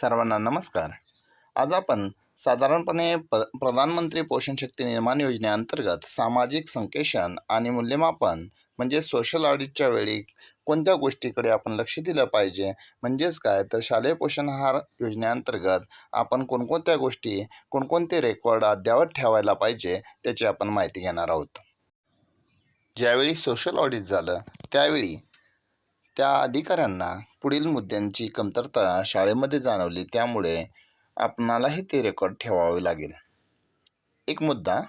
सर्वांना नमस्कार. आज आपण साधारणपणे प प्रधानमंत्री पोषण शक्ती निर्माण योजनेअंतर्गत सामाजिक संकेशन आणि मूल्यमापन म्हणजे सोशल ऑडिटच्या वेळी कोणत्या गोष्टीकडे आपण लक्ष दिलं पाहिजे म्हणजेच काय? तर शालेय पोषण आहार योजनेअंतर्गत आपण कोणकोणत्या गोष्टी कोणकोणते रेकॉर्ड अद्यावत ठेवायला पाहिजे त्याची आपण माहिती घेणार आहोत. ज्यावेळी सोशल ऑडिट झालं त्यावेळी त्या अधिकाऱ्यांना पुढील मुद्द्यांची कमतरता शाळेमध्ये जाणवली त्यामुळे आपणालाही ते रेकॉर्ड ठेवावे लागेल. एक मुद्दा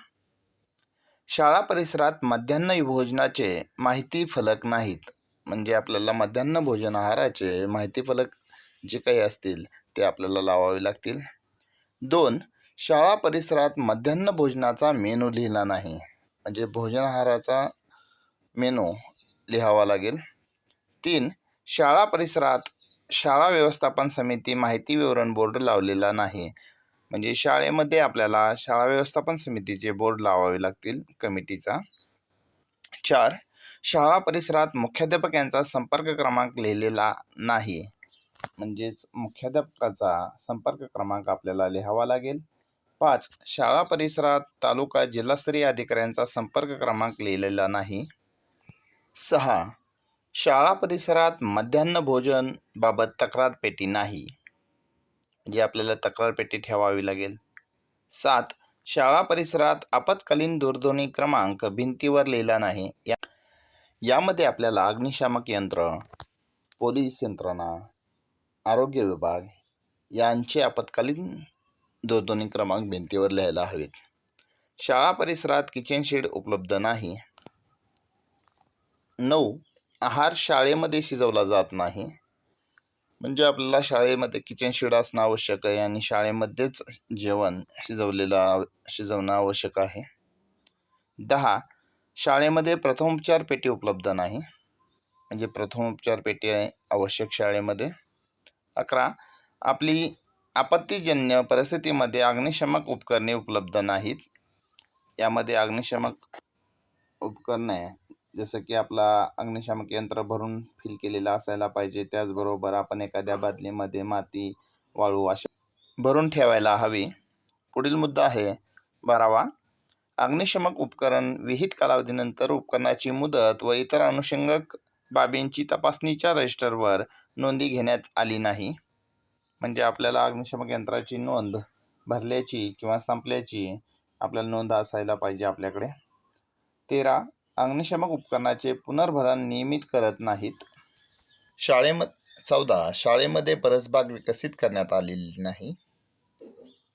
शाळा परिसरात मध्यान्ह भोजनाचे माहिती फलक नाहीत. म्हणजे आपल्याला मध्यान्ह भोजन आहाराचे माहिती फलक जे काही असतील ते आपल्याला लावावे लागतील. दोन शाळा परिसरात मध्यान्ह भोजनाचा मेनू लिहिला नाही. म्हणजे भोजन आहाराचा मेनू लिहावा लागेल. तीन शाळा परिसरात शाळा व्यवस्थापन समिती माहिती विवरण बोर्ड लावलेला नाही. म्हणजे शाळेमध्ये आपल्याला शाळा व्यवस्थापन समितीचे बोर्ड लावावे लागतील कमिटीचा. चार शाळा परिसरात मुख्याध्यापक यांचा संपर्क क्रमांक लिहिलेला नाही. म्हणजेच मुख्याध्यापकाचा संपर्क क्रमांक आपल्याला लिहावा लागेल. पाच शाळा परिसरात तालुका जिल्हास्तरीय अधिकाऱ्यांचा संपर्क क्रमांक लिहिलेला नाही. सहा शाळा परिसरात मध्यान्ह भोजन बाबत तक्रार पेटी नाही. म्हणजे आपल्याला तक्रार पेटी ठेवावी लागेल. सात शाळा परिसरात आपत्कालीन दूरध्वनी क्रमांक भिंतीवर लिहिला नाही. या यामध्ये आपल्याला अग्निशामक यंत्र पोलीस यंत्रणा आरोग्य विभाग यांचे आपत्कालीन दूरध्वनी क्रमांक भिंतीवर लिहायला हवेत. शाळा परिसरात किचन शेड उपलब्ध नाही. नऊ आहार शाळेमध्ये शिजवला जात नाही. म्हणजे आपल्याला शाळेमध्ये किचन शेड असणं आवश्यक आहे आणि शाळेमध्येच जेवण शिजवलेलं शिजवणं आवश्यक आहे. दहा शाळेमध्ये प्रथमोपचार पेटी उपलब्ध नाही. म्हणजे प्रथमोपचार पेटी आहे आवश्यक शाळेमध्ये. अकरा आपली आपत्तीजन्य परिस्थितीमध्ये अग्निशमक उपकरणे उपलब्ध नाहीत. यामध्ये अग्निशमक उपकरणे जसं की आपला अग्निशामक यंत्र भरून फिल केलेलं असायला पाहिजे. त्याचबरोबर आपण एखाद्या बादलीमध्ये माती वाळू अशा भरून ठेवायला हवी. पुढील मुद्दा आहे बारावा अग्निशमक उपकरण विहित कालावधीनंतर उपकरणाची मुदत व इतर अनुषंगक बाबींची तपासणीच्या रजिस्टरवर नोंदी घेण्यात आली नाही. म्हणजे आपल्याला अग्निशमक यंत्राची नोंद भरल्याची किंवा संपल्याची आपल्याला नोंद असायला पाहिजे आपल्याकडे. तेरा अग्निशमक उपकरणाचे पुनर्भरण नियमित करत नाहीत. शाळेम चौदा. शाळेमध्ये परसबाग विकसित करण्यात आलेली नाही.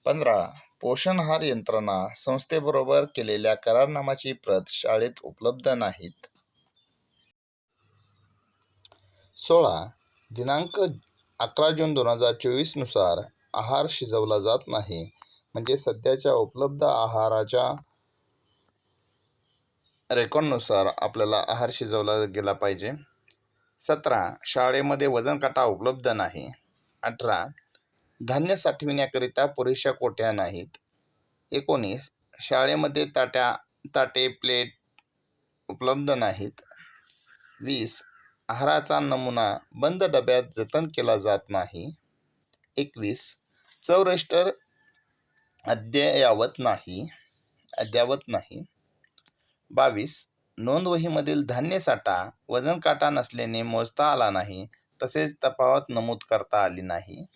पंधरा. पोषण आहार यंत्रणा संस्थेबरोबर केलेल्या करारनामाची प्रत शाळेत उपलब्ध नाहीत. सोळा. दिनांक अकरा जून दोन हजार चोवीसनुसार आहार शिजवला जात नाही. म्हणजे सध्याच्या उपलब्ध आहाराच्या रेकॉर्डनुसार आपल्याला आहार शिजवला गेला पाहिजे. सतरा शाळेमध्ये वजन काटा उपलब्ध नाही. अठरा धान्य साठविण्याकरिता पुरेशा कोट्या नाहीत. एकोणीस शाळेमध्ये ताट्या ताटे प्लेट उपलब्ध नाहीत. वीस आहाराचा नमुना बंद डब्यात जतन केला जात नाही. एकवीस चव अद्ययावत नाही अद्यावत नाही. बावीस नोंदवहीमधील धान्य साठा वजन काटा नसल्याने मोजता आला नाही तसेच तफावत नमूद करता आली नाही.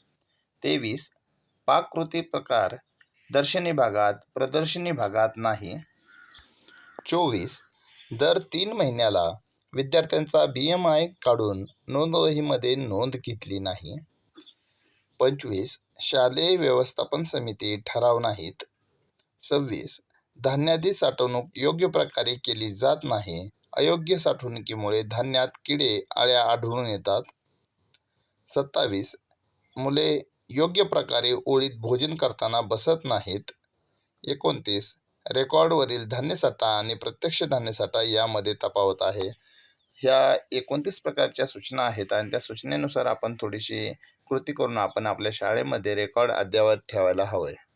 तेवीस पाककृती प्रकार दर्शनी भागात प्रदर्शनी भागात नाही. चोवीस दर तीन महिन्याला विद्यार्थ्यांचा बी एम आय काढून नोंदवहीमध्ये नोंद घेतली नाही. पंचवीस शालेय व्यवस्थापन समिती ठराव नाहीत. सव्वीस धान्यादी साठवणूक योग्य प्रकारे केली जात नाही. अयोग्य साठवणुकीमुळे धान्यात किडे आळ्या आढळून येतात. सत्तावीस. मुले योग्य प्रकारे ओळीत भोजन करताना बसत नाहीत. एकोणतीस. रेकॉर्डवरील धान्यसाठा आणि प्रत्यक्ष धान्यसाठा यामध्ये तपावत आहे. ह्या एकोणतीस प्रकारच्या सूचना आहेत आणि त्या सूचनेनुसार आपण थोडीशी कृती करून आपण आपल्या शाळेमध्ये रेकॉर्ड अद्ययावत ठेवायला हवं आहे